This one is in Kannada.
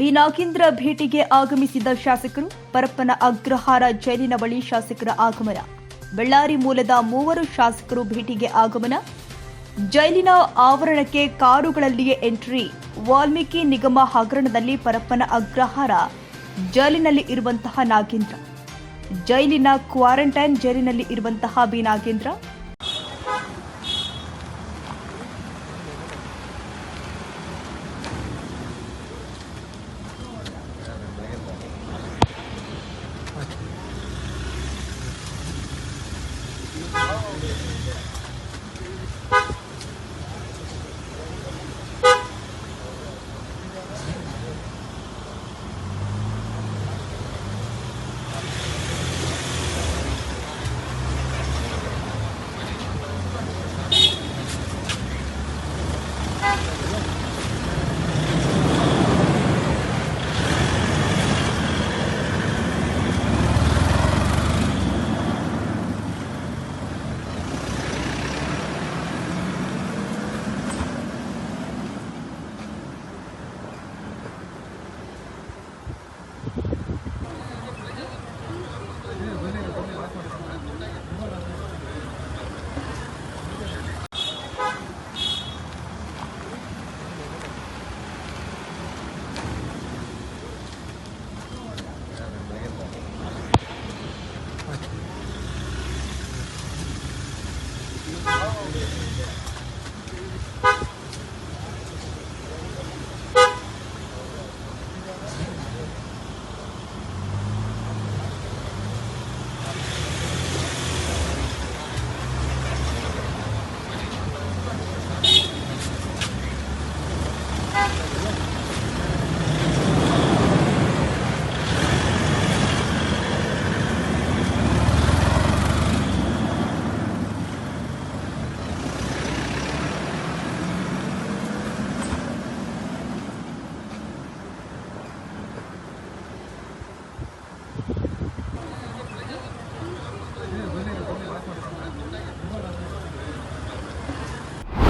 ಬಿ ನಾಗೇಂದ್ರ ಭೇಟಿಗೆ ಆಗಮಿಸಿದ ಶಾಸಕರು ಪರಪ್ಪನ ಅಗ್ರಹಾರ ಜೈಲಿನ ಬಳಿ ಶಾಸಕರ ಆಗಮನ. ಬಳ್ಳಾರಿ ಮೂಲದ ಮೂವರು ಶಾಸಕರು ಭೇಟಿಗೆ ಆಗಮನ. ಜೈಲಿನ ಆವರಣಕ್ಕೆ ಕಾರುಗಳಲ್ಲಿಯೇ ಎಂಟ್ರಿ. ವಾಲ್ಮೀಕಿ ನಿಗಮ ಹಗರಣದಲ್ಲಿ ಪರಪ್ಪನ ಅಗ್ರಹಾರ ಜೈಲಿನಲ್ಲಿ ಇರುವಂತಹ ನಾಗೇಂದ್ರ. ಜೈಲಿನ ಕ್ವಾರಂಟೈನ್ ಜೈಲಿನಲ್ಲಿ ಇರುವಂತಹ ಬಿ ನಾಗೇಂದ್ರ. Thank you.